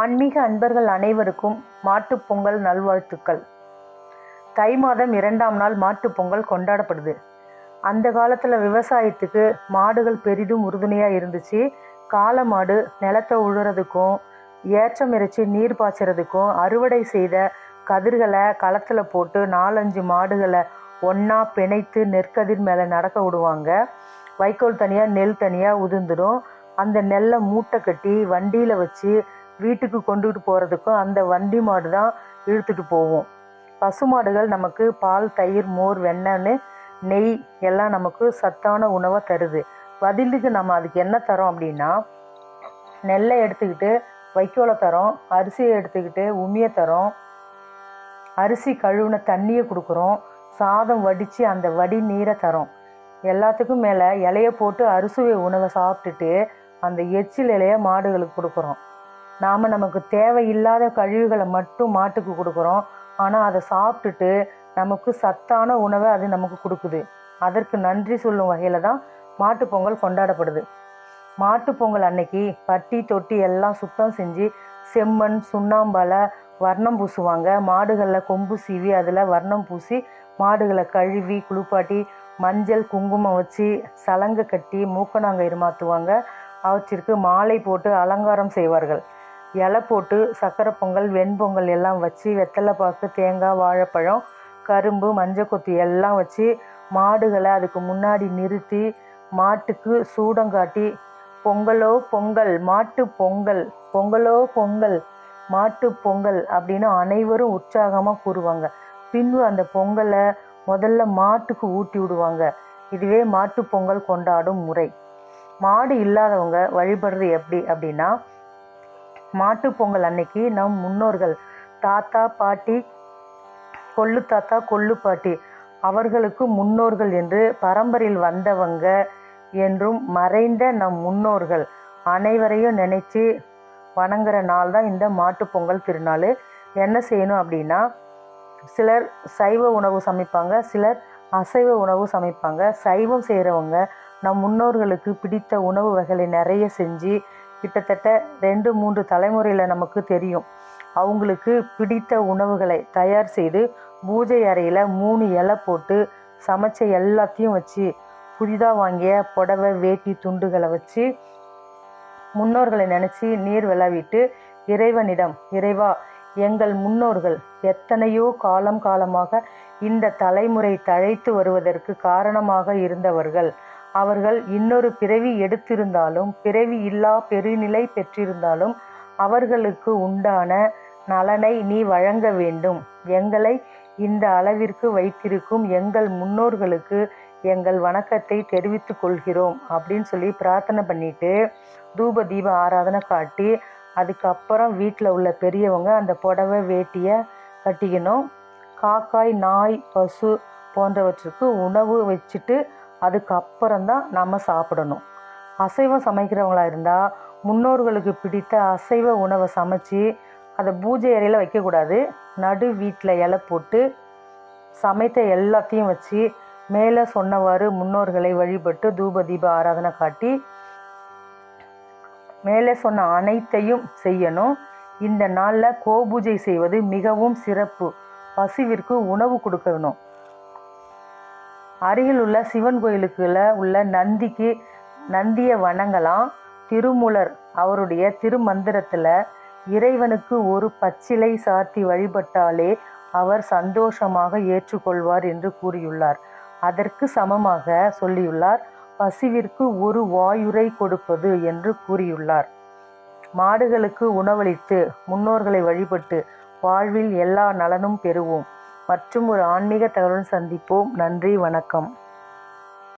ஆன்மீக அன்பர்கள் அனைவருக்கும் மாட்டுப் பொங்கல் நல்வாழ்த்துக்கள். தை மாதம் இரண்டாம் நாள் மாட்டுப் பொங்கல் கொண்டாடப்படுது. அந்த காலத்தில் விவசாயத்துக்கு மாடுகள் பெரிதும் உறுதுணையாக இருந்துச்சு. காளை மாடு நிலத்தை உழுறதுக்கும் ஏற்றம் இறைச்சி நீர் பாய்ச்சறதுக்கும் அறுவடை செய்த கதிர்களை களத்தில் போட்டு நாலஞ்சு மாடுகளை ஒன்றா பிணைத்து நெற்கதிர் மேலே நடக்க விடுவாங்க. வைக்கோல் தனியாக நெல் தனியாக உதிர்ந்துடும். அந்த நெல்லை மூட்டை கட்டி வண்டியில் வச்சு வீட்டுக்கு கொண்டுகிட்டு போகிறதுக்கும் அந்த வண்டி மாடு தான் இழுத்துட்டு போவோம் பசுமாடுகள் நமக்கு பால் தயிர் மோர் வெண்ணெய்னு நெய் எல்லாம் நமக்கு சத்தான உணவை தருது. பதிலுக்கு நம்ம அதுக்கு என்ன தரோம் அப்படின்னா நெல்லை எடுத்துக்கிட்டு வைக்கோலை தரோம் அரிசியை எடுத்துக்கிட்டு உமியை தரோம் அரிசி கழுவுன தண்ணியை கொடுக்குறோம் சாதம் வடித்து அந்த வடி நீரை தரோம். எல்லாத்துக்கும் மேலே இலைய போட்டு அறுசுவை உணவை சாப்பிட்டுட்டு அந்த எச்சில் இலையை மாடுகளுக்கு கொடுக்குறோம். நாம் நமக்கு தேவையில்லாத கழிவுகளை மட்டும் மாட்டுக்கு கொடுக்குறோம். ஆனால் அதை சாப்பிட்டுட்டு நமக்கு சத்தான உணவை அது நமக்கு கொடுக்குது. அதற்கு நன்றி சொல்லும் வகையில் தான் மாட்டுப் பொங்கல் கொண்டாடப்படுது. மாட்டுப் பொங்கல் அன்னைக்கு பட்டி தொட்டி எல்லாம் சுத்தம் செஞ்சு செம்மண் சுண்ணாம்பால வர்ணம் பூசுவாங்க. மாடுகளில் கொம்பு சீவி அதில் வர்ணம் பூசி மாடுகளை கழுவி குளிப்பாட்டி மஞ்சள் குங்குமம் வச்சு சலங்கை கட்டி மூக்கணாங்கயிறு மாற்றுவாங்க அவற்றிற்கு மாலை போட்டு அலங்காரம் செய்வார்கள். இலை போட்டு சக்கரை பொங்கல் வெண்பொங்கல் எல்லாம் வச்சு வெத்தலை பாக்கு தேங்காய் வாழைப்பழம் கரும்பு மஞ்சள் கொத்து எல்லாம் வச்சு மாடுகளை அதுக்கு முன்னாடி நிறுத்தி மாட்டுக்கு சூடங்காட்டி பொங்கலோ பொங்கல் மாட்டு பொங்கல் பொங்கலோ பொங்கல் மாட்டு பொங்கல் அப்படின்னு அனைவரும் உற்சாகமாக கூறுவாங்க. பின்பு அந்த பொங்கலை முதல்ல மாட்டுக்கு ஊட்டி விடுவாங்க. இதுவே மாட்டு பொங்கல் கொண்டாடும் முறை. மாடு இல்லாதவங்க வழிபடுறது எப்படி அப்படின்னா மாட்டு பொங்கல் அன்னைக்கு நம் முன்னோர்கள் தாத்தா பாட்டி கொள்ளு தாத்தா கொள்ளு பாட்டி அவர்களுக்கு முன்னோர்கள் என்று பரம்பரையில் வந்தவங்க என்றும் மறைந்த நம் முன்னோர்கள் அனைவரையும் நினைச்சு வணங்குற நாள் தான் இந்த மாட்டுப் பொங்கல் திருநாள். என்ன செய்யணும் அப்படின்னா சிலர் சைவ உணவு சமைப்பாங்க சிலர் அசைவ உணவு சமைப்பாங்க. சைவம் செய்கிறவங்க நம் முன்னோர்களுக்கு பிடித்த உணவு வகைகளை நிறைய செஞ்சு கிட்டத்தட்ட ரெண்டு மூன்று தலைமுறையில் நமக்கு தெரியும். அவங்களுக்கு பிடித்த உணவுகளை தயார் செய்து பூஜை அறையில் மூணு இலை போட்டு சமைச்ச எல்லாத்தையும் வச்சு புதிதாக வாங்கிய புடவை வேட்டி துண்டுகளை வச்சு முன்னோர்களை நினச்சி நீர் விளாவிட்டு இறைவனிடம் இறைவா எங்கள் முன்னோர்கள் எத்தனையோ காலம் காலமாக இந்த தலைமுறை தழைத்து வருவதற்கு காரணமாக இருந்தவர்கள். அவர்கள் இன்னொரு பிறவி எடுத்திருந்தாலும் பிறவி இல்லா பெருநிலை பெற்றிருந்தாலும் அவர்களுக்கு உண்டான நலனை நீ வழங்க வேண்டும். எங்களை இந்த அளவிற்கு வைத்திருக்கும் எங்கள் முன்னோர்களுக்கு எங்கள் வணக்கத்தை தெரிவித்து கொள்கிறோம் அப்படின்னு சொல்லி பிரார்த்தனை பண்ணிட்டு தூப தீப ஆராதனை காட்டி அதுக்கப்புறம் வீட்டில் உள்ள பெரியவங்க அந்த புடவை வேட்டியை கட்டிக்கணும். காக்காய் நாய் பசு போன்றவற்றுக்கு உணவு வச்சுட்டு அதுக்கப்புறம் தான் நம்ம சாப்பிடணும். அசைவம் சமைக்கிறவங்களா இருந்தால் முன்னோர்களுக்கு பிடித்த அசைவ உணவை சமைச்சு அதை பூஜை அறையில் வைக்கக்கூடாது. நடு வீட்டில் இலை போட்டு சமைத்த எல்லாத்தையும் வச்சு மேலே சொன்னவாறு முன்னோர்களை வழிபட்டு தூப தீப ஆராதனை காட்டி மேலே சொன்ன அனைத்தையும் செய்யணும். இந்த நாளில் கோபூஜை செய்வது மிகவும் சிறப்பு. பசுவிற்கு உணவு கொடுக்கணும். அருகில் உள்ள சிவன் கோயிலுக்குள்ள உள்ள நந்திக்கு நந்தியை வணங்கலாம். திருமூலர் அவருடைய திருமந்திரத்தில் இறைவனுக்கு ஒரு பச்சிலை சாத்தி வழிபட்டாலே அவர் சந்தோஷமாக ஏற்றுக்கொள்வார் என்று கூறியுள்ளார். அதற்கு சமமாக சொல்லியுள்ளார் பசுவிற்கு ஒரு வாயுரை கொடுப்பது என்று கூறியுள்ளார். மாடுகளுக்கு உணவளித்து முன்னோர்களை வழிபட்டு வாழ்வில் எல்லா நலனும் பெறுவோம். மற்றும் ஒரு ஆன்மீக தகவலுடன் சந்திப்போம். நன்றி வணக்கம்.